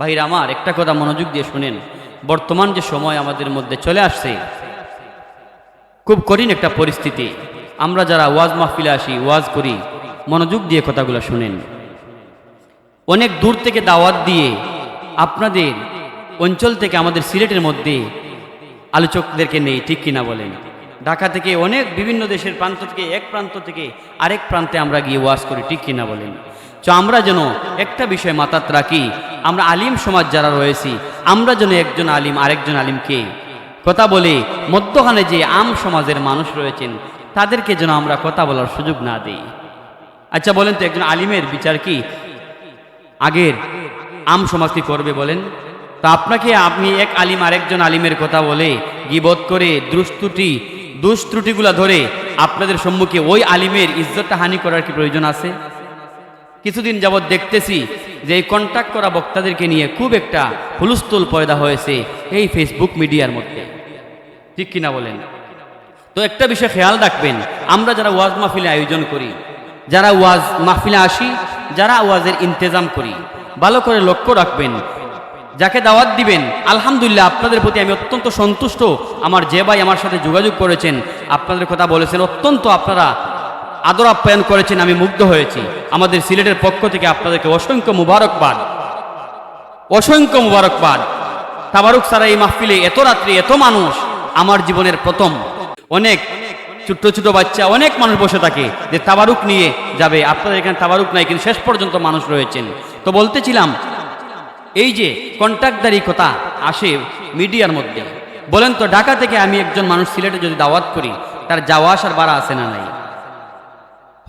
ভাইরা আমার, একটা কথা মনোযোগ দিয়ে শুনেন। বর্তমান যে সময় আমাদের মধ্যে চলে আসছে, খুব কঠিন একটা পরিস্থিতি। আমরা যারা ওয়াজ মাহফিলে আসি, ওয়াজ করি, মনোযোগ দিয়ে কথাগুলো শুনেন। অনেক দূর থেকে দাওয়াত দিয়ে আপনাদের অঞ্চল থেকে আমাদের সিলেটের মধ্যে আলোচকদেরকে নেই, ঠিক কিনা বলেন? ঢাকা থেকে অনেক বিভিন্ন দেশের প্রান্ত থেকে, এক প্রান্ত থেকে আরেক প্রান্তে আমরা গিয়ে ওয়াজ করি, ঠিক কিনা বলেন? তো আমরা যেন একটা বিষয় মাথাত রাখি আমরা আলিম সমাজ যারা রয়েছি, আমরা যেন একজন আলিম, আরেকজন আলিমকে কথা বলে মধ্যখানে যে আম সমাজের মানুষ রয়েছেন, তাদেরকে যেন আমরা কথা বলার সুযোগ না দিই। আচ্ছা বলেন তো একজন আলিমের বিচার কি? আগের আম সমাজ কি করবে বলেন? তা আপনাকে আপনি এক আলিম, আরেকজন আলিমের কথা বলে গিবত করে দুষ্ত্রুটি দুষ্ত্রুটিগুলা ধরে আপনাদের সম্মুখে ওই আলিমের ইজ্জতটা হানি করার কি প্রয়োজন আছে? কিছুদিন যাবৎ দেখতেছি যে এই কন্ট্যাক্ট করা বক্তাদেরকে নিয়ে খুব একটা হুলস্থুল পয়দা হয়েছে এই ফেসবুক মিডিয়ার মধ্যে। ঠিক কিনা বলেন? তো একটা বিষয় খেয়াল রাখবেন, আমরা যারা ওয়াজ মাহফিলে আয়োজন করি, যারা ওয়াজ মাহফিলে আসি, যারা ওয়াজের ইন্তেজাম করি, ভালো করে লক্ষ্য রাখবেন, যাকে দাওয়াত দিবেন, আলহামদুলিল্লাহ আপনাদের প্রতি আমি অত্যন্ত সন্তুষ্ট, আমার যে ভাই আমার সাথে যোগাযোগ করেছেন, আপনাদের কথা বলেছেন, অত্যন্ত আপনারা আদর আপ্যায়ন করেছেন, আমি মুগ্ধ হয়েছি। আমাদের সিলেটের পক্ষ থেকে আপনাদেরকে অসংখ্য মুবারকবাদ। অসংখ্য মুবারকবাদ। তাবারুক সারা এই মাহফিলে এত রাত্রি, এত মানুষ, আমার জীবনের প্রথম। অনেক ছোট্ট, ছোট বাচ্চা, অনেক মানুষ বসে থাকে যে তাবারুক নিয়ে যাবে। আপনাদের এখানে তাবারুক নাই, কিন্তু শেষ পর্যন্ত মানুষ রয়েছেন। তো বলতেছিলাম, এই যে কন্ট্রাক্টদারি কথা আসে মিডিয়ার মধ্যে, বলেন তো, ঢাকা থেকে আমি একজন মানুষ সিলেটে যদি দাওয়াত করি, তার যাওয়া আসার বাড়া আছে না নাই?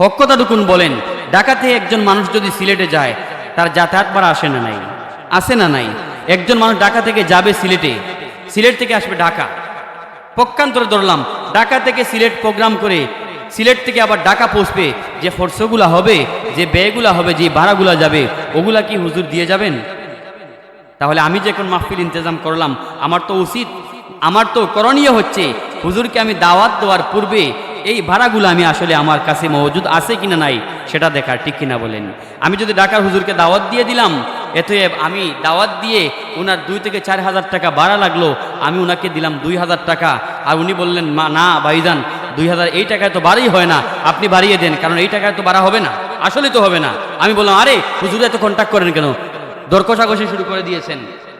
হক্কতাটুকুন বলেন ঢাকাতে একজন মানুষ যদি সিলেটে যায়, তার যাতায়াত ভাড়া আসে না নাই? আসে না নাই? একজন মানুষ ঢাকা থেকে যাবে সিলেটে, সিলেট থেকে আসবে ঢাকা। পক্ষান্তরে ধরলাম, ঢাকা থেকে সিলেট প্রোগ্রাম করে, সিলেট থেকে আবার ঢাকা পৌঁছবে, যে খরচগুলা হবে, যে ব্যয়গুলা হবে, যে ভাড়াগুলা যাবে, ওগুলা কি হুজুর দিয়ে যাবেন? তাহলে আমি যে এখন মাহফিল ইন্তজাম করলাম, আমার তো উচিত, আমার তো করণীয় হচ্ছে, হুজুরকে আমি দাওয়াত দেওয়ার পূর্বে এই ভাড়াগুলো আমি আসলে আমার কাছে মজুদ আছে কিনা নাই, সেটা দেখার ঠিক কিনা বলেন। আমি যদি ঢাকার হুজুরকে দাওয়াত দিয়ে দিলাম এতে আমি দাওয়াত দিয়ে ওনার দুই থেকে চার হাজার টাকা ভাড়া লাগল, আমি ওনাকে দিলাম দুই হাজার টাকা। আর উনি বললেন, মা, না, ভাইজান, দুই হাজার, এই টাকায় তো বাড়াই হয় না, আপনি বাড়িয়ে দেন, কারণ এই টাকায় তো বাড়া হবে না আসলে তো হবে না। আমি বললাম, আরে, হুজুর এত কন্ট্যাক্ট করেন কেন? দর কষাকষি শুরু করে দিয়েছেন।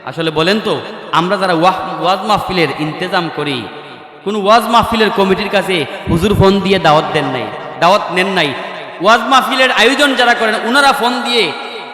আসলে বলেন তো, আমরা যারা ওয়াজ মাহফিলের ইন্তেজাম করি কোন ওয়াজ মাহফিলের কমিটির কাছে হুজুর ফোন দিয়ে দাওয়াত দেন নাই, দাওয়াত নেন নাই। ওয়াজ মাহফিলের আয়োজন যারা করেন ওনারা ফোন দিয়ে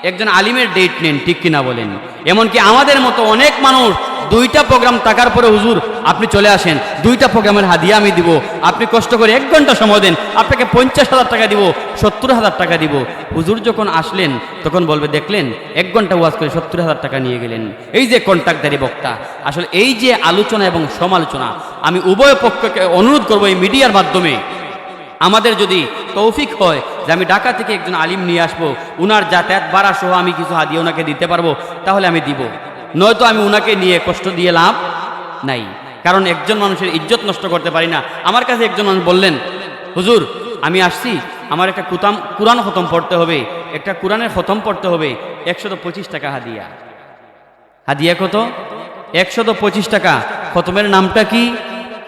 একজন আলিমের ডেট নেন, ঠিক কিনা বলেন। এমনকি আমাদের মতো অনেক মানুষ দুইটা প্রোগ্রাম থাকার পরে হুজুর, আপনি চলে আসেন। দুইটা প্রোগ্রামের হাদিয়া আমি দিব। আপনি কষ্ট করে এক ঘণ্টা সময় দেন। আপনাকে পঞ্চাশ হাজার টাকা দিব, সত্তর হাজার টাকা দিব। হুজুর যখন আসলেন, তখন বলবে, দেখলেন, এক ঘণ্টা ওয়াজ করে সত্তর হাজার টাকা নিয়ে গেলেন। এই যে কন্ট্রাক্টদারি বক্তা, আসলে এই যে আলোচনা এবং সমালোচনা, আমি উভয় পক্ষকে অনুরোধ করব এই মিডিয়ার মাধ্যমে। আমাদের যদি তৌফিক হয় যে আমি ঢাকা থেকে একজন আলিম নিয়ে আসব, উনার যাতায়াত বাড়া সহ আমি কিছু হাদিয়ে ওনাকে দিতে পারব, তাহলে আমি দিব। নয়তো আমি উনাকে নিয়ে কষ্ট দিয়ে লাভ নাই। কারণ একজন মানুষের ইজ্জত নষ্ট করতে পারি না। আমার কাছে একজন মানুষ বললেন, হুজুর, আমি আসছি। আমার একটা কুতাম, কোরআন খতম পড়তে হবে। একটা কোরআনের খতম পড়তে হবে। একশত পঁচিশ টাকা হাদিয়া। হাদিয়া কত? একশত পঁচিশ টাকা। খতমের নামটা কি?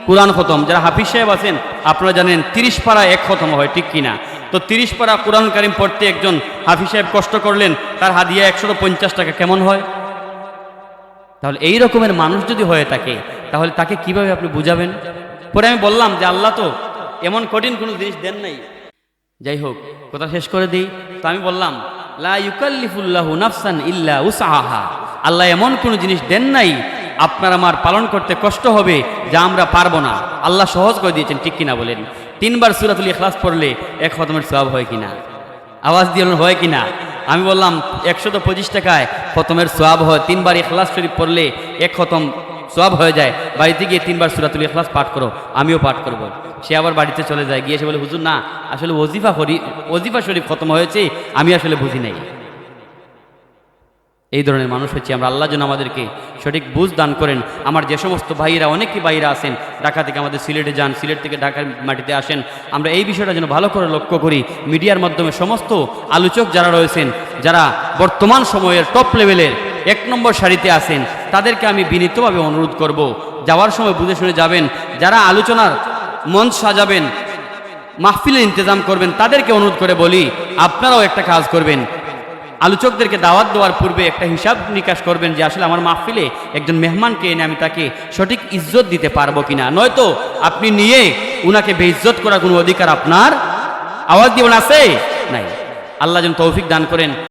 কোরআন খতম। যারা হাফিজ সাহেব আছেন, আপনারা জানেন তিরিশ পাড়া এক খতম হয়, ঠিক কিনা? তো তিরিশ পাড়া কোরআন কারিম পড়তে একজন হাফিজ সাহেব কষ্ট করলেন, তার হাদিয়া একশত পঞ্চাশ টাকা কেমন হয়? তাহলে এই রকমের মানুষ যদি হয়ে থাকে, তাহলে তাকে কীভাবে আপনি বুঝাবেন? পরে আমি বললাম যে, আল্লাহ তো এমন কঠিন কোনো জিনিস দেন নাই। যাই হোক, কথা শেষ করে দিই। তো আমি বললাম, লা নাফসান আল্লাহ এমন কোনো জিনিস দেন নাই, আপনার আমার পালন করতে কষ্ট হবে যা আমরা পারব না। আল্লাহ সহজ করে দিয়েছেন, ঠিক কিনা বলেন? তিনবার সুরাতুল ইখলাস পড়লে এক খতমের সব হয় কিনা? আওয়াজ দিয়ে হয় কিনা? আমি বললাম একশত পঁচিশ টাকায় খতমের সোয়াব হয়, তিনবার এখলাস শরীফ পড়লে এক খতম সোয়াব হয়ে যায় বাড়িতে গিয়ে তিনবার সুরাতুল এখলাস পাঠ করো, আমিও পাঠ করব। সে আবার বাড়িতে চলে যায়, গিয়ে সে বলে, হুজুর, না, আসলে ওজিফা হরি ওজিফা শরীফ খতম হয়েছে, আমি আসলে বুঝি নাই এই ধরনের মানুষ হচ্ছে আমরা। আল্লাহ যেন আমাদেরকে সঠিক বুঝ দান করেন। আমার যে সমস্ত ভাইরা অনেকই ভাইরা আছেন, ঢাকা থেকে আমাদের সিলেটে যান, সিলেট থেকে ঢাকার মাটিতে আসেন। আমরা এই বিষয়টা যেন ভালো করে লক্ষ্য করি। মিডিয়ার মাধ্যমে সমস্ত আলোচক যারা রয়েছেন, যারা বর্তমান সময়ের টপ লেভেলের এক নম্বর সারিতে আছেন, তাদেরকে আমি বিনীতভাবে অনুরোধ করব, যাওয়ার সময় বুঝে শুনে যাবেন, যারা আলোচনার মঞ্চ সাজাবেন, মাহফিলের ইন্তজাম করবেন, তাদেরকে অনুরোধ করে বলি, আপনারাও একটা কাজ করবেন। আলোচকদেরকে দাওয়াত দেওয়ার পূর্বে একটা হিসাব নিকাশ করবেন যে আসলে আমার মাহফিলে একজন মেহমানকে এনে আমি তাকে সঠিক ইজ্জত দিতে পারব কিনা। নয়তো আপনি নিয়ে উনাকে বেইজ্জত করার কোনো অধিকার আপনার? আওয়াজ দিবেন আছে? নাই। আল্লাহ যেন তৌফিক দান করেন।